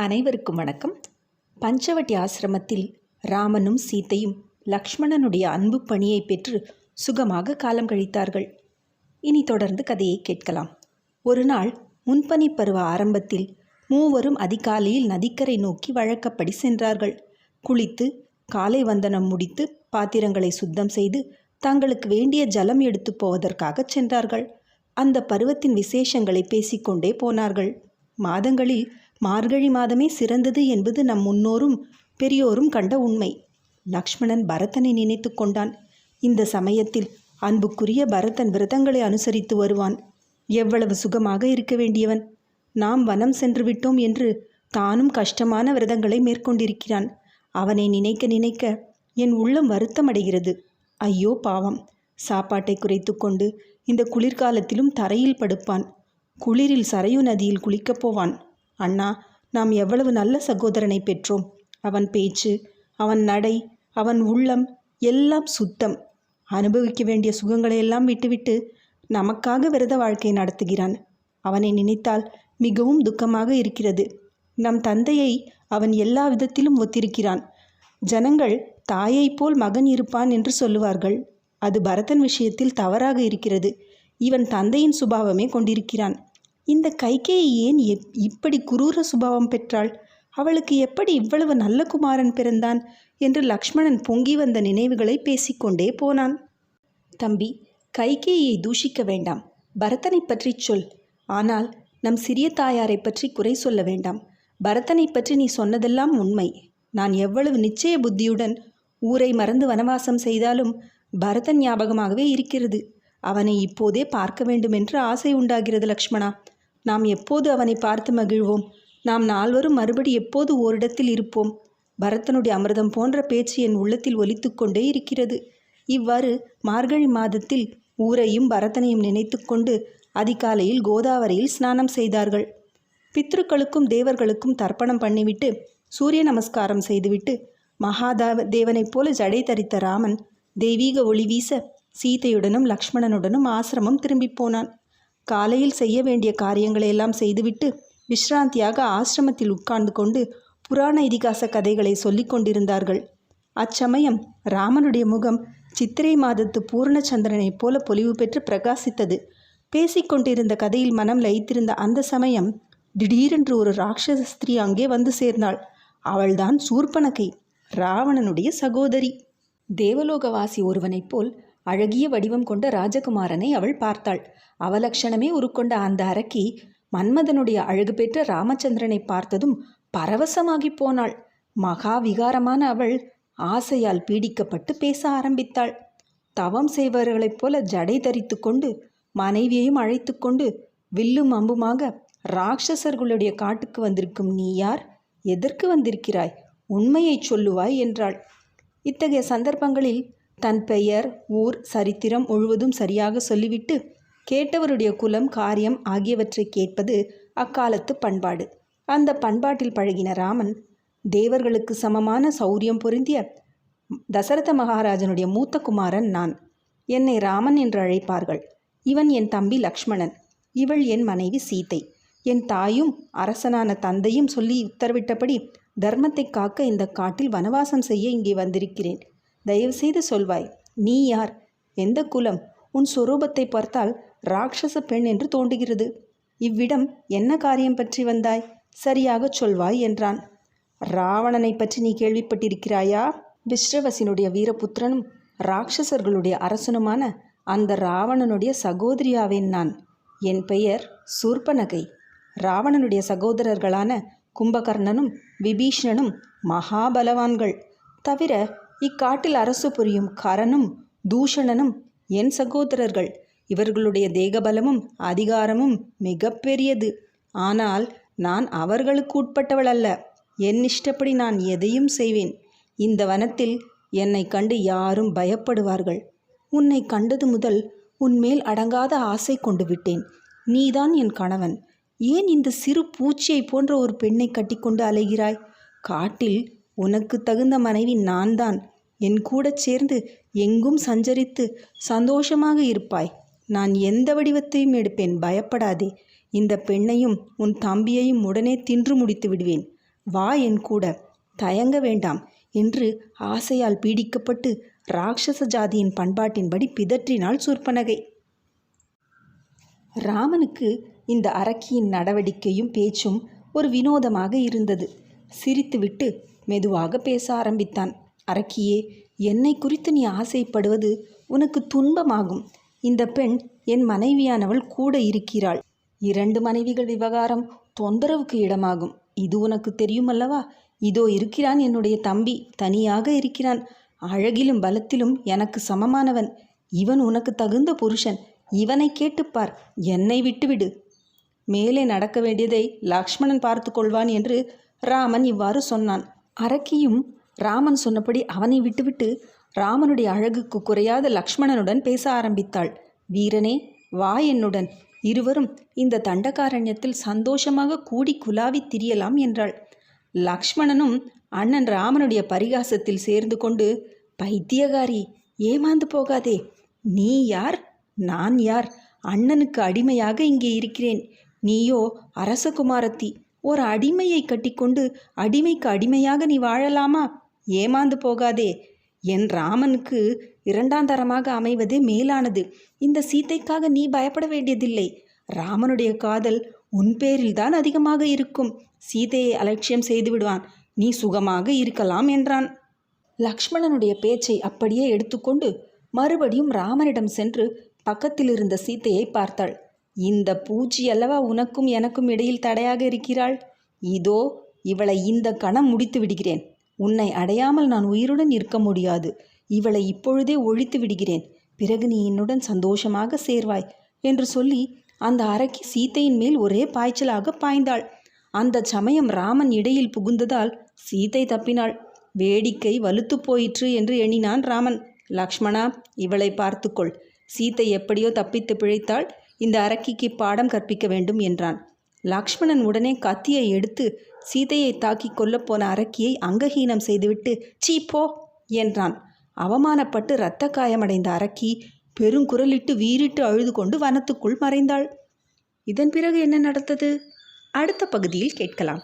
அனைவருக்கும் வணக்கம். பஞ்சவட்டி ஆசிரமத்தில் ராமனும் சீதையும் லக்ஷ்மணனுடைய அன்பு பணியை பெற்று சுகமாக காலம் கழித்தார்கள். இனி தொடர்ந்து கதையை கேட்கலாம். ஒரு நாள் முன்பனி பருவ ஆரம்பத்தில் மூவரும் அதிகாலையில் நதிக்கரை நோக்கி வழக்கப்படி சென்றார்கள். குளித்து காலை வந்தனம் முடித்து பாத்திரங்களை சுத்தம் செய்து தங்களுக்கு வேண்டிய ஜலம் எடுத்து போவதற்காக சென்றார்கள். அந்த பருவத்தின் விசேஷங்களை பேசிக்கொண்டே போனார்கள். மாதங்களில் மார்கழி மாதமே சிறந்தது என்பது நம் முன்னோரும் பெரியோரும் கண்ட உண்மை. லக்ஷ்மணன் பரதனை நினைத்து கொண்டான். இந்த சமயத்தில் அன்புக்குரிய பரதன் விரதங்களை அனுசரித்து வருவான். எவ்வளவு சுகமாக இருக்க வேண்டியவன்? நாம் வனம் சென்று விட்டோம் என்று தானும் கஷ்டமான விரதங்களை மேற்கொண்டிருக்கிறான். அவனை நினைக்க நினைக்க என் உள்ளம் வருத்தமடைகிறது. ஐயோ பாவம். சாப்பாட்டை குறைத்து கொண்டு இந்த குளிர்காலத்திலும் தரையில் படுப்பான். குளிரில் சரையு நதியில் குளிக்கப் போவான். அண்ணா நாம் எவ்வளவு நல்ல சகோதரனை பெற்றோம். அவன் பேச்சு அவன் நடை அவன் உள்ளம் எல்லாம் சுத்தம். அனுபவிக்க வேண்டிய சுகங்களையெல்லாம் விட்டுவிட்டு நமக்காக விரத வாழ்க்கை நடத்துகிறான். அவனை நினைத்தால் மிகவும் துக்கமாக இருக்கிறது. நம் தந்தையை அவன் எல்லா விதத்திலும் ஒத்திருக்கிறான். ஜனங்கள் தாயைப் போல் மகன் இருப்பான் என்று சொல்லுவார்கள். அது பரதன் விஷயத்தில் தவறாக இருக்கிறது. இவன் தந்தையின் சுபாவமே கொண்டிருக்கிறான். இந்த கைகேயி ஏன் எப் இப்படி குரூர சுபாவம் பெற்றாள்? அவளுக்கு எப்படி இவ்வளவு நல்ல குமாரன் பிறந்தான்? என்று லக்ஷ்மணன் பொங்கி வந்த நினைவுகளை பேசிக்கொண்டே போனான். தம்பி கைகேயை தூஷிக்க வேண்டாம். பரதனை பற்றி சொல். ஆனால் நம் சிறிய தாயாரை பற்றி குறை சொல்ல வேண்டாம். பரதனை பற்றி நீ சொன்னதெல்லாம் உண்மை. நான் எவ்வளவு நிச்சய புத்தியுடன் ஊரை மறந்து வனவாசம் செய்தாலும் பரதன் ஞாபகமாகவே இருக்கிறது. அவனை இப்போதே பார்க்க வேண்டும் என்று ஆசை உண்டாகிறது லக்ஷ்மணா. நாம் எப்போது அவனை பார்த்து மகிழ்வோம்? நாம் நால்வரும் மறுபடி எப்போது ஓரிடத்தில் இருப்போம்? பரதனுடைய அமிர்தம் போன்ற பேச்சு என் உள்ளத்தில் ஒலித்து கொண்டே இருக்கிறது. இவ்வாறு மார்கழி மாதத்தில் ஊரையும் பரதனையும் நினைத்து கொண்டு அதிகாலையில் கோதாவரியில் ஸ்நானம் செய்தார்கள். பித்ருக்களுக்கும் தேவர்களுக்கும் தர்ப்பணம் பண்ணிவிட்டு சூரிய நமஸ்காரம் செய்துவிட்டு மகாதாவ தேவனைப் போல ஜடை தரித்த ராமன் தெய்வீக ஒளி வீச சீதையுடனும் லக்ஷ்மணனுடனும் ஆசிரமம் திரும்பி போனான். காலையில் செய்ய வேண்டிய காரியங்களை எல்லாம் செய்துவிட்டு விஷ்ராந்தியாக ஆசிரமத்தில் உட்கார்ந்து கொண்டு புராண இதிகாச கதைகளை சொல்லிக் கொண்டிருந்தார்கள். அச்சமயம் ராமனுடைய முகம் சித்திரை மாதத்து பூர்ணச்சந்திரனைப் போல பொலிவு பெற்று பிரகாசித்தது. பேசிக்கொண்டிருந்த கதையில் மனம் லயித்திருந்த அந்த சமயம் திடீரென்று ஒரு ராட்சச ஸ்திரீ அங்கே வந்து சேர்ந்தாள். அவள்தான் சூர்பனகை ராவணனுடைய சகோதரி. தேவலோகவாசி ஒருவனைப் போல் அழகிய வடிவம் கொண்ட ராஜகுமாரனை அவள் பார்த்தாள். அவலட்சணமே உருக்கொண்ட அந்த அரக்கி மன்மதனுடைய அழகு பெற்ற ராமச்சந்திரனை பார்த்ததும் பரவசமாகி போனாள். மகா விகாரமான அவள் ஆசையால் பீடிக்கப்பட்டு பேச ஆரம்பித்தாள். தவம் செய்பவர்களைப் போல ஜடை தரித்து கொண்டு மனைவியையும் அழைத்து கொண்டு வில்லும் அம்புமாக ராட்சசர்களுடைய காட்டுக்கு வந்திருக்கும் நீ யார்? எதற்கு வந்திருக்கிறாய்? உண்மையை சொல்லுவாய் என்றாள். இத்தகைய சந்தர்ப்பங்களில் தன் பெயர் ஊர் சரித்திரம் முழுவதும் சரியாக சொல்லிவிட்டு கேட்டவருடைய குலம் காரியம் ஆகியவற்றை கேட்பது அக்காலத்து பண்பாடு. அந்த பண்பாட்டில் பழகின ராமன் தேவர்களுக்கு சமமான சௌரியம் பொருந்திய தசரத மகாராஜனுடைய மூத்த குமாரன் நான். என்னை ராமன் என்று அழைப்பார்கள். இவன் என் தம்பி லக்ஷ்மணன். இவள் என் மனைவி சீதை. என் தாயும் அரசனான தந்தையும் சொல்லி உத்தரவிட்டபடி தர்மத்தை காக்க இந்த காட்டில் வனவாசம் செய்ய இங்கே வந்திருக்கிறேன். தயவுசெய்து சொல்வாய் நீ யார்? எந்த குலம்? உன் சுரூபத்தை பார்த்தால் ராட்சச பெண் என்று தோன்றுகிறது. இவ்விடம் என்ன காரியம் பற்றி வந்தாய்? சரியாகச் சொல்வாய் என்றான். ராவணனை பற்றி நீ கேள்விப்பட்டிருக்கிறாயா? விஸ்ரவசினுடைய வீரபுத்திரனும் ராட்சசர்களுடைய அரசனுமான அந்த ராவணனுடைய சகோதரியாவேன் நான். என் பெயர் சூர்பனகை ராவணனுடைய சகோதரர்களான கும்பகர்ணனும் விபீஷணனும் மகாபலவான்கள். தவிர இக்காட்டில் அரசு புரியும் கரனும் தூஷணனும் என் சகோதரர்கள். இவர்களுடைய தேகபலமும் அதிகாரமும் மிக பெரியது ஆனால் நான் அவர்களுக்கு உட்பட்டவள் அல்ல என் இஷ்டப்படி நான் எதையும் செய்வேன். இந்த வனத்தில் என்னை கண்டு யாரும் பயப்படுவார்கள். உன்னை கண்டது முதல் உன்மேல் அடங்காத ஆசை கொண்டு விட்டேன். நீதான் என் கணவன். ஏன் இந்த சிறு பூச்சியை போன்ற ஒரு பெண்ணை கட்டிக்கொண்டு அலைகிறாய்? காட்டில் உனக்கு தகுந்த மனைவி நான் தான் என் கூடச் சேர்ந்து எங்கும் சஞ்சரித்து சந்தோஷமாக இருப்பாய். நான் எந்த வடிவத்தையும் எடுப்பேன். பயப்படாதே. இந்த பெண்ணையும் உன் தம்பியையும் உடனே தின்று முடித்து விடுவேன். வா என் கூட. தயங்க வேண்டாம் என்று ஆசையால் பீடிக்கப்பட்டு ராட்சச ஜாதியின் பண்பாட்டின்படி பிதற்றினாள் சூர்பனகை ராமனுக்கு இந்த அரக்கியின் நடவடிக்கையும் பேச்சும் ஒரு வினோதமாக இருந்தது. சிரித்துவிட்டு மெதுவாக பேச ஆரம்பித்தான். அரக்கியே என்னை குறித்து நீ ஆசைப்படுவது உனக்கு துன்பமாகும். இந்த பெண் என் மனைவியானவள் கூட இருக்கிறாள். இரண்டு மனைவிகள் விவகாரம் தொந்தரவுக்கு இடமாகும். இது உனக்கு தெரியுமல்லவா? இதோ இருக்கிறான் என்னுடைய தம்பி. தனியாக இருக்கிறான். அழகிலும் பலத்திலும் எனக்கு சமமானவன். இவன் உனக்கு தகுந்த புருஷன். இவனை கேட்டுப்பார் என்னை விட்டுவிடு. மேலே நடக்க வேண்டியதை லக்ஷ்மணன் பார்த்து கொள்வான் என்று ராமன் இவ்வாறு சொன்னான். அரக்கியும் ராமன் சொன்னபடி அவனை விட்டுவிட்டு ராமனுடைய அழகுக்கு குறையாத லக்ஷ்மணனுடன் பேச ஆரம்பித்தாள். வீரனே வா என்னுடன். இருவரும் இந்த தண்டகாரண்யத்தில் சந்தோஷமாக கூடி குலாவி திரியலாம் என்றாள். லக்ஷ்மணனும் அண்ணன் ராமனுடைய பரிகாசத்தில் சேர்ந்து கொண்டு பைத்தியகாரி ஏமாந்து போகாதே. நீ யார்? நான் யார்? அண்ணனுக்கு அடிமையாக இங்கே இருக்கிறேன். நீயோ அரசகுமாரத்தி. ஒரு அடிமையை கட்டிக்கொண்டு அடிமைக்கு அடிமையாக நீ வாழலாமா? ஏமாந்து போகாதே. என் ராமனுக்கு இரண்டாம் தரமாக அமைவதே மேலானது. இந்த சீத்தைக்காக நீ பயப்பட வேண்டியதில்லை. ராமனுடைய காதல் உன் பேரில்தான் அதிகமாக இருக்கும். சீதையை அலட்சியம் செய்து விடுவான். நீ சுகமாக இருக்கலாம் என்றான். லக்ஷ்மணனுடைய பேச்சை அப்படியே எடுத்துக்கொண்டு மறுபடியும் ராமனிடம் சென்று பக்கத்தில் இருந்த சீத்தையை பார்த்தாள். இந்த பூச்சி அல்லவா உனக்கும் எனக்கும் இடையில் தடையாக இருக்கிறாள்? இதோ இவளை இந்த கணம் முடித்து விடுகிறேன். உன்னை அடையாமல் நான் உயிருடன் இருக்க முடியாது. இவளை இப்பொழுதே ஒழித்து விடுகிறேன். பிறகு நீ என்னுடன் சந்தோஷமாக சேர்வாய் என்று சொல்லி அந்த அரக்கி சீத்தையின் மேல் ஒரே பாய்ச்சலாக பாய்ந்தாள். அந்த சமயம் ராமன் இடையில் புகுந்ததால் சீதை தப்பினாள். வேடிக்கை வலுத்து போயிற்று என்று எண்ணினான் ராமன். லக்ஷ்மணா இவளை பார்த்துக்கொள். சீத்தை எப்படியோ தப்பித்து பிழைத்தாள். இந்த அரக்கிக்கு பாடம் கற்பிக்க வேண்டும் என்றான். லக்ஷ்மணன் உடனே கத்தியை எடுத்து சீதையை தாக்கி கொல்லப்போன அரக்கியை அங்கஹீனம் செய்துவிட்டு சீ போ என்றான். அவமானப்பட்டு இரத்த காயமடைந்த அரக்கி பெருங்குரலிட்டு வீறிட்டு அழுது கொண்டு வனத்துக்குள் மறைந்தாள். இதன் பிறகு என்ன நடந்தது? அடுத்த பகுதியில் கேட்கலாம்.